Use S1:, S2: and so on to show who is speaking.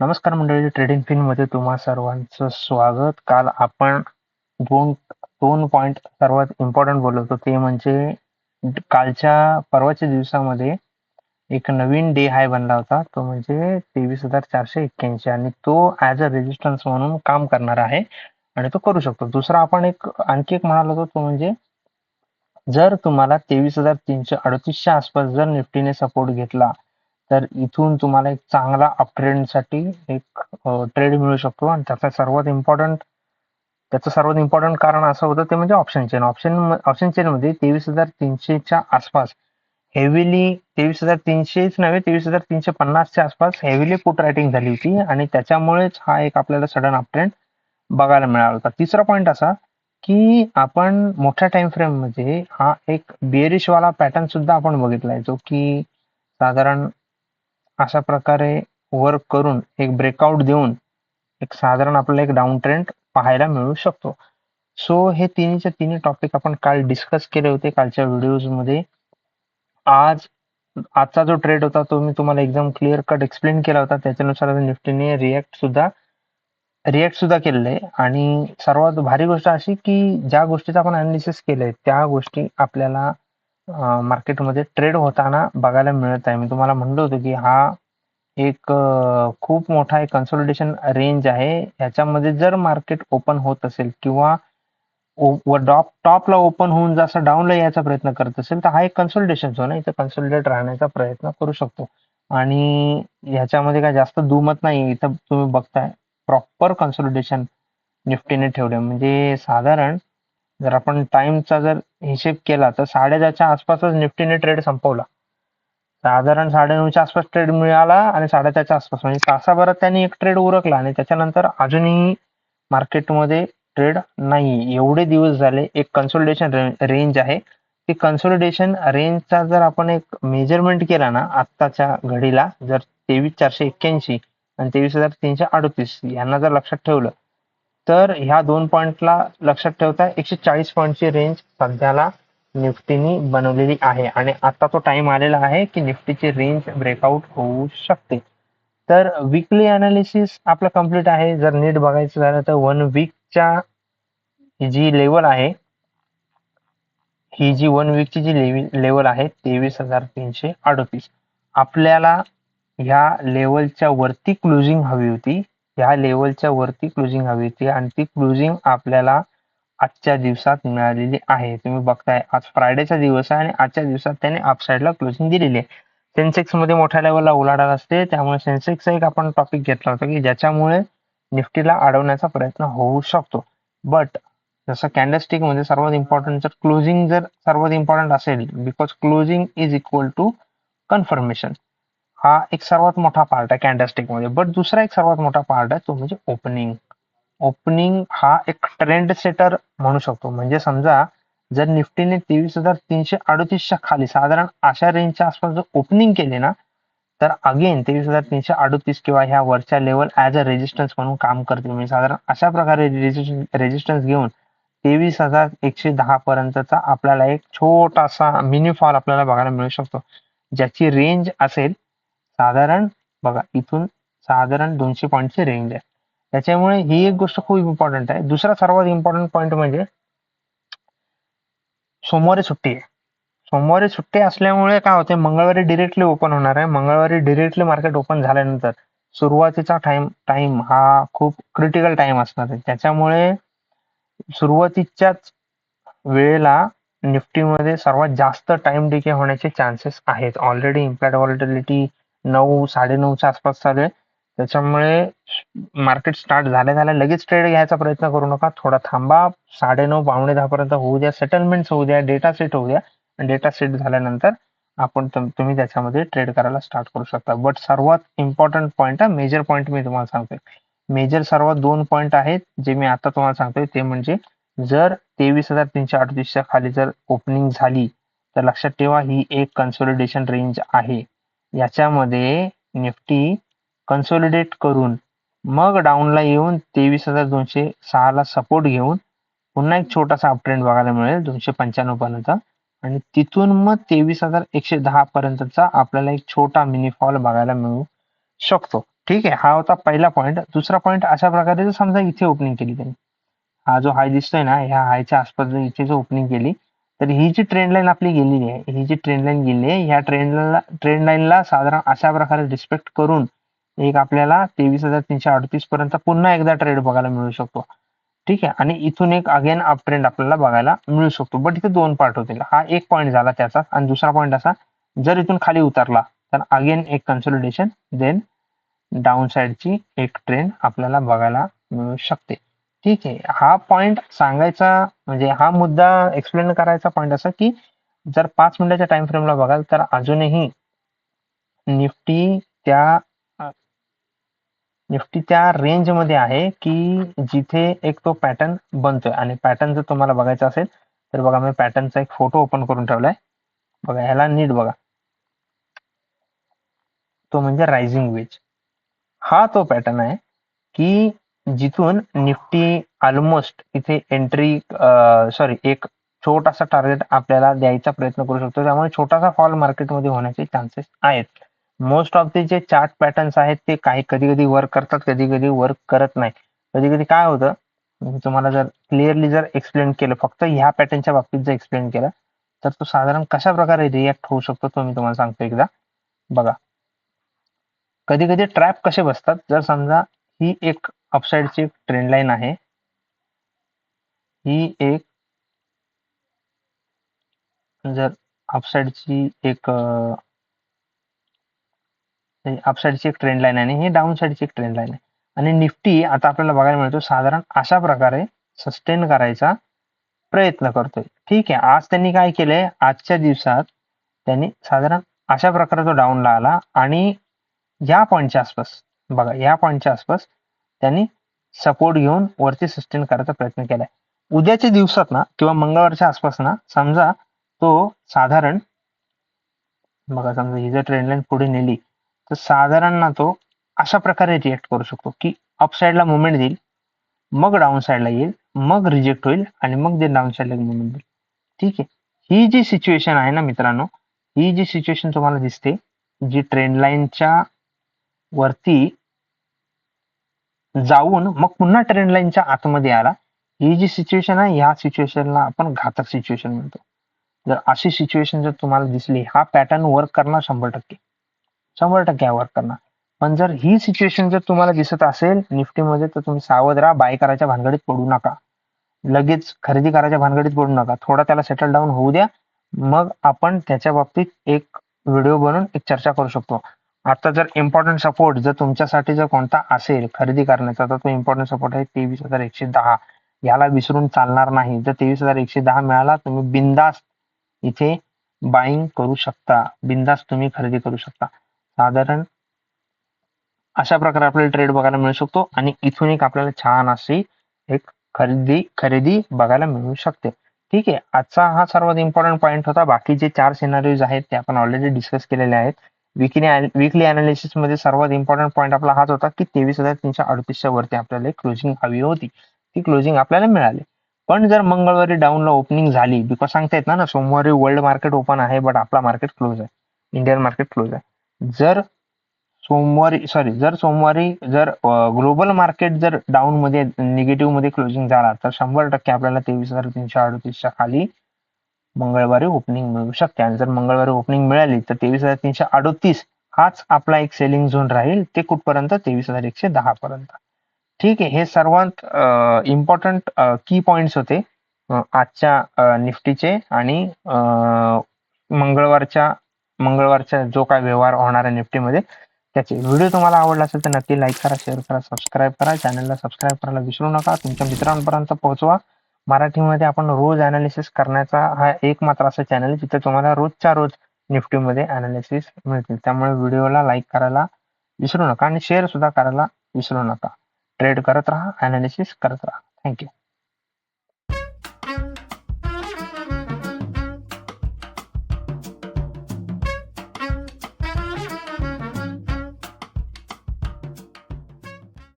S1: नमस्कार मंडळी ट्रेडिंग फिनमध्ये तुम्हा सर्वांचं स्वागत. काल आपण दोन दोन पॉइंट सर्वात इम्पॉर्टंट बोलत होतो ते म्हणजे कालच्या परवाच्या दिवसामध्ये एक नवीन डे हाय बनला होता तो म्हणजे तेवीस हजार चारशे एक्क्याऐंशी आणि तो ऍज अ रेजिस्टन्स म्हणून काम करणार आहे आणि तो करू शकतो. दुसरा आपण एक आणखी एक म्हणालो होतो तो म्हणजे जर तुम्हाला तेवीस हजार तीनशे अडतीसच्या आसपास जर निफ्टीने सपोर्ट घेतला तर इथून तुम्हाला एक चांगला अपट्रेंडसाठी एक ट्रेड मिळू शकतो आणि त्याचा सर्वात इम्पॉर्टंट त्याचं सर्वात इम्पॉर्टंट कारण असं होतं ते म्हणजे option chain option option chain मध्ये तेवीस हजार तीनशेच्या आसपास हेवीली तेवीस हजार तीनशेच नव्हे तेवीस हजार तीनशे पन्नासच्या आसपास हेवीली पुट रायटिंग झाली होती आणि त्याच्यामुळेच हा एक आपल्याला सडन अपट्रेंड बघायला मिळाला होता. तिसरा पॉईंट असा की आपण मोठ्या टाइम फ्रेममध्ये हा एक बिअरिशवाला वाला पॅटर्न सुद्धा आपण बघितलाय जो की साधारण अशा प्रकारे वर्क करून एक ब्रेकआउट देऊन एक साधारण आपल्याला एक डाऊन ट्रेंड पाहायला मिळू शकतो. सो हे तिन्हीच्या तिन्ही टॉपिक आपण काल डिस्कस केले होते. कालच्या व्हिडिओजमध्ये आज आजचा जो ट्रेड होता तो मी तुम्हाला एकदम क्लिअर कट एक्सप्लेन केला होता. त्याच्यानुसार निफ्टीने रिॲक्ट सुद्धा रिॲक्ट सुद्धा केलेलं आहे. आणि सर्वात भारी गोष्ट अशी की ज्या गोष्टीचा आपण अनालिसिस केलंय त्या गोष्टी आपल्याला मार्केटमध्ये ट्रेड होताना बघायला मिळत आहे. मी तुम्हाला म्हणलो होतो की हा एक खूप मोठा एक कन्सोलिडेशन रेंज आहे. याच्यामध्ये जर मार्केट ओपन होत असेल किंवा डॉप टॉपला ओपन होऊन जसा डाऊनला यायचा प्रयत्न करत असेल तर हा एक कन्सोलिडेशन झोन आहे. इथं कन्सोलिडेट राहण्याचा प्रयत्न करू शकतो. आणि ह्याच्यामध्ये काय जास्त दुमत नाही. इथं तुम्ही बघताय प्रॉपर कन्सोलिडेशन निफ्टीने ठेवले. म्हणजे साधारण जर आपण टाइमचा जर हिशेब केला तर साडेदहाच्या आसपासच निफ्टीने ट्रेड संपवला. साधारण साडेनऊच्या आसपास ट्रेड मिळाला आणि साडेदहाच्या आसपास म्हणजे तासाभरात त्यांनी एक ट्रेड उरकला आणि त्याच्यानंतर अजूनही मार्केटमध्ये ट्रेड नाही एवढे दिवस झाले एक कन्सोलिडेशन रेंज आहे. ती कन्सोलिडेशन रेंजचा जर आपण एक मेजरमेंट केला ना आत्ताच्या घडीला जर तेवीस चारशे एक्क्याऐंशी आणि तेवीस हजार तीनशे अडतीस यांना जर लक्षात ठेवलं तर ह्या दोन पॉइंटला लक्षात ठेवता एकशे चाळीस पॉईंटची रेंज सध्याला निफ्टीनी बनवलेली आहे. आणि आता तो टाइम आलेला आहे की निफ्टीची रेंज ब्रेकआउट होऊ शकते. तर विकली अनालिसिस आपलं कंप्लीट आहे. जर नीट बघायचं झालं तर वन वीकच्या जी लेवल आहे ही जी वन वीकची जी लेवल आहे तेवीस हजार तीनशे अडतीस. आपल्याला ह्या लेवलच्या वरती क्लोजिंग हवी होती. ह्या लेवलच्या वरती क्लोजिंग हवी होती आणि ती क्लोजिंग आपल्याला आजच्या दिवसात मिळालेली आहे. तुम्ही बघताय आज फ्रायडेचा दिवस आहे आणि आजच्या दिवसात त्याने अपसाईडला क्लोजिंग दिलेली आहे. सेन्सेक्समध्ये मोठ्या लेवलला उलाढाल असते त्यामुळे सेन्सेक्सचा एक आपण टॉपिक घेतला होता की ज्याच्यामुळे निफ्टीला अडवण्याचा प्रयत्न होऊ शकतो. बट जसं कॅन्डलस्टिकमध्ये सर्वात इम्पॉर्टंट जर क्लोजिंग जर सर्वात इम्पॉर्टंट असेल because closing is equal to confirmation हा एक सर्वात मोठा पार्ट आहे कॅन्डलस्टिकमध्ये. बट दुसरा एक सर्वात मोठा पार्ट आहे तो म्हणजे ओपनिंग ओपनिंग हा एक ट्रेंड सेटर म्हणू शकतो. म्हणजे समजा जर निफ्टीने तेवीस हजार तीनशे अडतीसच्या खाली साधारण अशा रेंजच्या आसपास जर ओपनिंग केले ना तर अगेन तेवीस हजार तीनशे अडतीस किंवा ह्या वरच्या लेवल ऍज अ रेजिस्टन्स म्हणून काम करते म्हणजे साधारण अशा प्रकारे रेजिस्टन्स घेऊन तेवीस हजार एकशे दहा पर्यंतचा आपल्याला एक छोटासा मिनी फॉल आपल्याला बघायला मिळू शकतो. ज्याची रेंज असेल साधारण बघा इथून साधारण दोनशे पॉईंटची रेंज आहे. त्याच्यामुळे ही एक गोष्ट खूप इम्पॉर्टंट आहे. दुसरा सर्वात इम्पॉर्टंट पॉईंट म्हणजे सोमवारी सुट्टी आहे. सोमवारी सुट्टी असल्यामुळे काय होते मंगळवारी डिरेक्टली ओपन होणार आहे. मंगळवारी डिरेक्टली मार्केट ओपन झाल्यानंतर सुरुवातीचा टाइम टाइम हा खूप क्रिटिकल टाइम असणार आहे. त्याच्यामुळे सुरुवातीच्याच वेळेला निफ्टीमध्ये सर्वात जास्त टाइम डिके होण्याचे चान्सेस आहेत. ऑलरेडी इम्पॅक्ट व्हॉलिटिलिटी नऊ साडेनऊच्या आसपास चालू आहे. त्याच्यामुळे मार्केट स्टार्ट झाल्या झाल्या लगेच ट्रेड घ्यायचा प्रयत्न करू नका. थोडा थांबा. साडेनऊ पावणे दहा पर्यंत होऊ द्या. सेटलमेंट होऊ द्या. डेटा सेट होऊ द्या. डेटा सेट झाल्यानंतर आपण तुम्ही त्याच्यामध्ये ट्रेड करायला स्टार्ट करू शकता. बट सर्वात इम्पॉर्टंट पॉईंट आहे मेजर पॉईंट मी तुम्हाला सांगतोय. मेजर सर्वात दोन पॉईंट आहेत जे मी आता तुम्हाला सांगतोय. ते म्हणजे जर तेवीस हजार तीनशे अडतीसच्या खाली जर ओपनिंग झाली तर लक्षात ठेवा ही एक कन्सोलिडेशन रेंज आहे. याच्यामध्ये निफ्टी कन्सोलिडेट करून मग डाऊनला येऊन तेवीस हजार दोनशे सहाला सपोर्ट घेऊन पुन्हा एक छोटासा अपट्रेंड बघायला मिळेल दोनशे पंच्याण्णव पर्यंत. आणि तिथून मग तेवीस हजार एकशे दहा पर्यंतचा आपल्याला एक छोटा मिनी फॉल बघायला मिळू शकतो. ठीक आहे हा होता पहिला पॉईंट दुसरा पॉईंट अशा प्रकारे जर समजा इथे ओपनिंग केली त्यांनी. हा जो हाय दिसतोय ना ह्या हायच्या आसपास इथे जो ओपनिंग केली तर ही जी ट्रेंड लाईन आपली गेलेली आहे ही जी ट्रेंड लाईन गेली आहे ह्या ट्रेंडला ट्रेंड लाईनला साधारण अशा प्रकारे रिस्पेक्ट करून एक आपल्याला तेवीस हजार तीनशे अडतीस पर्यंत पुन्हा एकदा ट्रेड बघायला मिळू शकतो. ठीक आहे? आणि इथून एक अगेन अप ट्रेंड आपल्याला बघायला मिळू शकतो. बट इथे दोन पार्ट होतील. हा एक पॉईंट झाला त्याचा आणि दुसरा पॉईंट असा जर इथून खाली उतरला तर अगेन एक कन्सोलिडेशन देन डाऊन साईडची एक ट्रेंड आपल्याला बघायला मिळू शकते. ठीक आहे. हा पॉइंट सांगायचा म्हणजे हा मुद्दा एक्सप्लेन करायचा पॉइंट असा की जर पाच मिनिटाच्या टाइम फ्रेमला बघाल तर अजूनही निफ्टी त्या निफ्टी त्या रेंजमध्ये आहे की जिथे एक तो पॅटर्न बनतोय. आणि पॅटर्न जर तुम्हाला बघायचा असेल तर बघा मी पॅटर्नचा एक फोटो ओपन करून ठेवलाय. बघा ह्याला नीट बघा. तो म्हणजे रायझिंग वेज हा तो पॅटर्न आहे की जिथून निफ्टी ऑलमोस्ट इथे एंट्री सॉरी एक छोटासा टार्गेट आपल्याला द्यायचा प्रयत्न करू शकतो. त्यामुळे छोटासा फॉल मार्केटमध्ये होण्याचे चान्सेस आहेत. मोस्ट ऑफ द जे चार्ट पॅटर्न्स आहेत ते काही कधी कधी वर्क करतात कधी कधी वर्क करत नाही. कधी कधी काय होतं तुम्हाला जर क्लिअरली जर एक्सप्लेन केलं फक्त ह्या पॅटर्नच्या बाबतीत जर एक्सप्लेन केलं तर तो साधारण कशा प्रकारे रिॲक्ट होऊ शकतो तो मी तुम्हाला सांगतो एकदा. बघा. कधी कधी ट्रॅप कसे बसतात जर समजा ही एक अपसाईडची ट्रेंड लाईन आहे. ही एक जर अपसाईडची एक अपसाईडची एक ट्रेंड लाईन आहे आणि ही डाऊन साईडची एक ट्रेंड लाईन आहे. आणि निफ्टी आता आपल्याला बघायला मिळतो साधारण अशा प्रकारे सस्टेन करायचा प्रयत्न करतोय. ठीक आहे आज त्यांनी काय केलंय? आजच्या दिवसात त्यांनी साधारण अशा प्रकारे तो डाऊनला आला आणि या पॉईंटच्या आसपास बघा या पॉईंटच्या आसपास त्यांनी सपोर्ट घेऊन वरती सस्टेन करायचा प्रयत्न केलाय. उद्याच्या दिवसात ना किंवा मंगळवारच्या आसपास ना समजा तो साधारण बघा समजा ही जर ट्रेंडलाईन पुढे नेली तर साधारण ना तो अशा प्रकारे रिएक्ट करू शकतो की अपसाईडला मुवमेंट देईल मग डाऊन साईडला येईल मग रिजेक्ट होईल आणि मग ते डाऊन साईडला मुवमेंट देईल. ठीक आहे? ही जी सिच्युएशन आहे ना मित्रांनो ही जी सिच्युएशन तुम्हाला दिसते जी ट्रेंड लाईनच्या वरती जाऊन मग पुन्हा ट्रेंड लाईनच्या आतमध्ये आला. ही जी सिच्युएशन आहे ह्या सिच्युएशनला आपण घातक सिच्युएशन म्हणतो. जर अशी सिच्युएशन जर तुम्हाला दिसली हा पॅटर्न वर्क करणार शंभर टक्के. शंभर टक्के वर्क करणार. पण जर ही सिच्युएशन जर तुम्हाला दिसत असेल निफ्टीमध्ये तर तुम्ही सावध राहा बाय करायच्या भानगडीत पडू नका. लगेच खरेदी करायच्या भानगडीत पडू नका. थोडा त्याला सेटल डाऊन होऊ द्या. मग आपण त्याच्या बाबतीत एक व्हिडिओ बनवून एक चर्चा करू शकतो. आता जर इम्पॉर्टंट सपोर्ट जर तुमच्यासाठी जर कोणता असेल खरेदी करण्याचा तर तो इम्पॉर्टंट सपोर्ट आहे तेवीस हजार एकशे दहा. याला विसरून चालणार नाही. जर तेवीस हजार एकशे दहा मिळाला तुम्ही बिंदास इथे बाईंग करू शकता. बिंदास तुम्ही खरेदी करू शकता. साधारण अशा प्रकारे आपल्याला ट्रेड बघायला मिळू शकतो आणि इथून एक आपल्याला छान अशी एक खरेदी खरेदी बघायला मिळू शकते. ठीक आहे. आजचा हा सर्वात इम्पॉर्टंट पॉईंट होता. बाकी जे चार सिनारीज आहेत ते आपण ऑलरेडी डिस्कस केलेले आहेत. विकली विकली अनालिसिसमध्ये सर्वात इम्पॉर्टंट पॉईंट आपला हाच होता की तेवीस हजार तीनशे अडतीसच्या वरती आपल्याला क्लोजिंग हवी होती. ती क्लोजिंग आपल्याला मिळाली. पण जर मंगळवारी डाऊनला ओपनिंग झाली बिकॉज सांगता येत ना सोमवारी वर्ल्ड मार्केट ओपन आहे बट आपला मार्केट क्लोज आहे. इंडियन मार्केट क्लोज आहे. जर सोमवारी सॉरी जर सोमवारी जर ग्लोबल मार्केट जर डाऊन मध्ये निगेटिव्हमध्ये क्लोजिंग झाला तर शंभर टक्के आपल्याला तेवीस हजार तीनशे अडतीसच्या खाली मंगळवारी ओपनिंग मिळू शकते. आणि जर मंगळवारी ओपनिंग मिळाली तर तेवीस हजार तीनशे अडतीस हाच आपला एक सेलिंग झोन राहील. ते कुठपर्यंत? तेवीस हजार एकशे दहा पर्यंत. ठीक आहे. हे सर्वात इम्पॉर्टंट की पॉइंट्स होते आजच्या निफ्टीचे आणि मंगळवारच्या मंगळवारचा जो काय व्यवहार होणार आहे निफ्टीमध्ये त्याचे. व्हिडिओ तुम्हाला आवडला असेल तर नक्की लाईक करा शेअर करा सबस्क्राईब करा. चॅनलला सबस्क्राईब करायला विसरू नका. तुमच्या मित्रांपर्यंत पोहोचवा. मराठीमध्ये आपण रोज अनालिसिस करण्याचा हा एक मात्र असा चॅनल आहे जिथे तुम्हाला रोजच्या रोज निफ्टीमध्ये अनालिसिस मिळतील. त्यामुळे व्हिडिओला लाईक करायला विसरू नका आणि शेअर सुद्धा करायला विसरू नका. ट्रेड करत राहा अनालिसिस करत राहा. थँक्यू